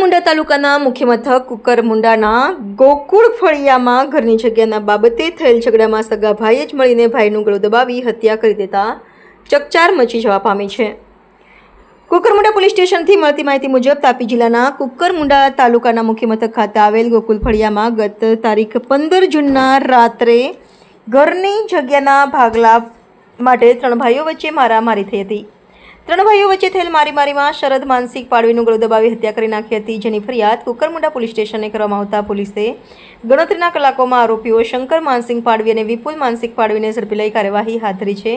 કુકરમુંડા તાલુકાના મુખ્ય મથક કુકરમુંડાના ગોકુળ ફળિયામાં ઘરની જગ્યાના બાબતે થયેલ ઝઘડામાં સગા ભાઈએ જ મળીને ભાઈનું ગળું દબાવી હત્યા કરી દેતા ચકચાર મચી જવા પામી છે. કુકરમુંડા પોલીસ સ્ટેશનથી મળતી માહિતી મુજબ તાપી જિલ્લાના કુકરમુંડા તાલુકાના મુખ્ય મથક ખાતે આવેલ ગોકુલ ફળિયામાં ગત તારીખ પંદર જૂનના રાત્રે ઘરની જગ્યાના ભાગલા માટે ત્રણ ભાઈઓ વચ્ચે મારામારી થઈ હતી. ત્રણ ભાઈઓ વચ્ચે થયેલ મારીમારીમાં શરદ માનસિક પાડવીનું ગળું દબાવી હત્યા કરી નાખી હતી, જેની ફરિયાદ કુકરમુંડા પોલીસ સ્ટેશને કરવામાં આવતા પોલીસે ગણતરીના કલાકોમાં આરોપીઓ શંકર માનસિંગ પાડવી અને વિપુલ માનસિક પાડવીને ઝડપી લઈ કાર્યવાહી હાથ ધરી છે.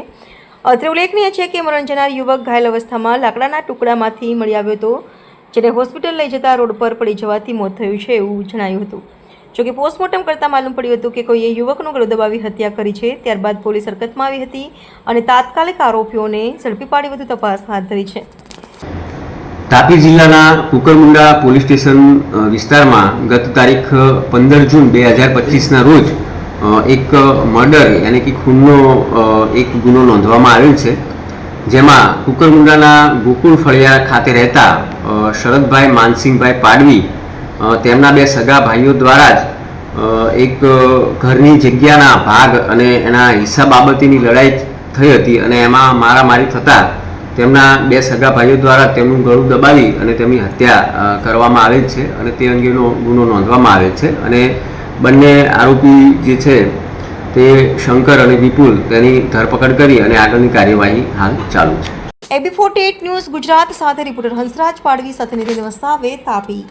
અત્રે ઉલ્લેખનીય છે કે મરણ જનાર યુવક ઘાયલ અવસ્થામાં લાકડાના ટુકડામાંથી મળી આવ્યો હતો, જેને હોસ્પિટલ લઈ જતા રોડ પર પડી જવાથી મોત થયું છે એવું જણાયું હતું. જોકે પોસ્ટમોર્ટમ કરતાં માલુમ પડ્યું હતું કે કોઈએ યુવકનો ગળો દબાવી હત્યા કરી છે, ત્યારબાદ પોલીસ હરકતમાં આવી હતી અને તાત્કાલિક આરોપીઓને ઝડપી પાડી વધુ તપાસ હાથ ધરી છે. તાપી જિલ્લાના કુકરમુંડા પોલીસ સ્ટેશન વિસ્તારમાં ગત તારીખ પંદર જૂન બે હજાર પચીસના રોજ એક મર્ડર યાની કે ખૂનનો એક ગુનો નોંધવામાં આવેલ છે. જેમાં કુકરમુંડાના ગોકુળ ફળિયા ખાતે રહેતા શરદભાઈ માનસિંહભાઈ પાડવી તેમના બે સગા ભાઈઓ દ્વારા જ એક ઘરની જગ્યાના ભાગ અને એના હિસ્સા બાબતેની લડાઈ થઈ હતી અને એમાં મારામારી થતાં તેમના બે સગા ભાઈઓ દ્વારા તેમનું ગળું દબાવી અને તેમની હત્યા કરવામાં આવેલ છે અને તે અંગેનો ગુનો નોંધવામાં આવેલ છે અને બંને આરોપી જે છે તે શંકર અને વિપુલ તેની ધરપકડ કરી અને આગળની કાર્યવાહી હાલ ચાલુ છે. એબી ફોર્ટી ન્યૂઝ ગુજરાત સાથે રિપોર્ટર હંસરાજ પાડવી સાથે નિધિ તાપી.